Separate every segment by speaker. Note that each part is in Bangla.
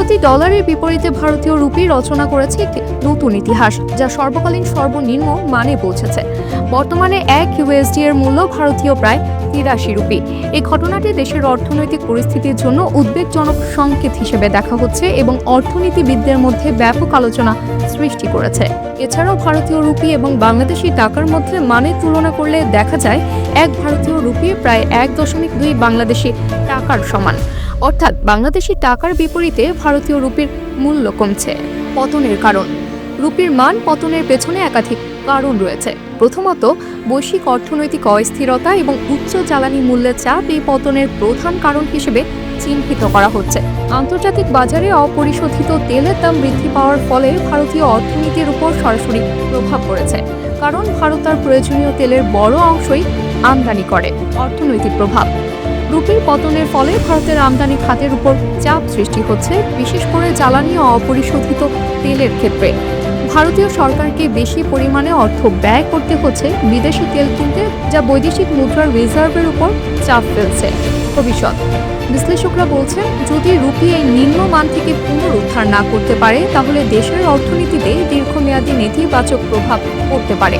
Speaker 1: ডলারের বিপরীতে ভারতীয় রুপি রচনা করেছে একটি নতুন ইতিহাস, যা সর্বকালীন সর্বনিম্ন মানে পৌঁছেছে। বর্তমানে এক ইউএসডি এর মূল্য ভারতীয় প্রায় তিরাশি রুপি। এই ঘটনাটি দেশের অর্থনৈতিক পরিস্থিতির জন্য উদ্বেগজনক সংকেত হিসেবে দেখা হচ্ছে এবং অর্থনীতিবিদদের মধ্যে ব্যাপক আলোচনা সৃষ্টি করেছে। এছাড়াও ভারতীয় রুপি এবং বাংলাদেশি টাকার মধ্যে মানের তুলনা করলে দেখা যায়, এক ভারতীয় রুপি প্রায় এক দশমিক দুই বাংলাদেশি টাকার সমান। অর্থাৎ বাংলাদেশি টাকার বিপরীতে ভারতীয় রুপির মূল্য কমছে। পতনের কারণ। রুপির মান পতনের পেছনে একাধিক কারণ রয়েছে। প্রথমত, বৈশ্বিক অর্থনৈতিক অস্থিরতা এবং উচ্চ জ্বালানি মূল্যের চাপ এই পতনের প্রধান কারণ হিসেবে চিহ্নিত করা হচ্ছে। আন্তর্জাতিক বাজারে অপরিশোধিত তেলের দাম বৃদ্ধি পাওয়ার ফলে ভারতীয় অর্থনীতির উপর সরাসরি প্রভাব পড়েছে। কারণ ভারত তার প্রয়োজনীয় তেলের বড় অংশই আমদানি করে। অর্থনৈতিক প্রভাব। রুপির পতনের ফলে ভারতের আমদানি খাতের উপর চাপ সৃষ্টি হচ্ছে, বিশেষ করে জ্বালানি ও অপরিশোধিত তেলের ক্ষেত্রে। ভারতীয় সরকারকে বেশি পরিমাণে অর্থ ব্যয় করতে হচ্ছে বিদেশি তেল কিনতে, যা বৈদেশিক মুদ্রার রিজার্ভের উপর চাপ ফেলছে। ভবিষ্যৎ। বিশ্লেষকরা বলছেন, যদি রুপি এই নিম্নমান থেকে পুনরুদ্ধার না করতে পারে, তাহলে দেশের অর্থনীতিতে দীর্ঘমেয়াদী নেতিবাচক প্রভাব পড়তে পারে।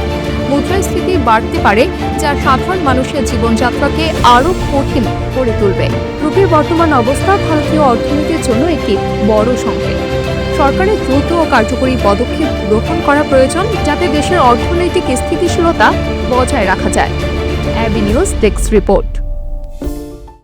Speaker 1: মুদ্রাস্ফীতি বাড়তে পারে, যা সাধারণ মানুষের জীবনযাত্রাকে আরও কঠিন করে তুলবে। রুপির বর্তমান অবস্থা ভারতীয় অর্থনীতির জন্য একটি বড় সংকেত। সরকারের দ্রুত ও কার্যকরী পদক্ষেপ গ্রহণ করা প্রয়োজন, যাতে দেশের অর্থনৈতিক স্থিতিশীলতা বজায় রাখা যায়। অ্যাবি নিউজ ডেস্ক রিপোর্ট।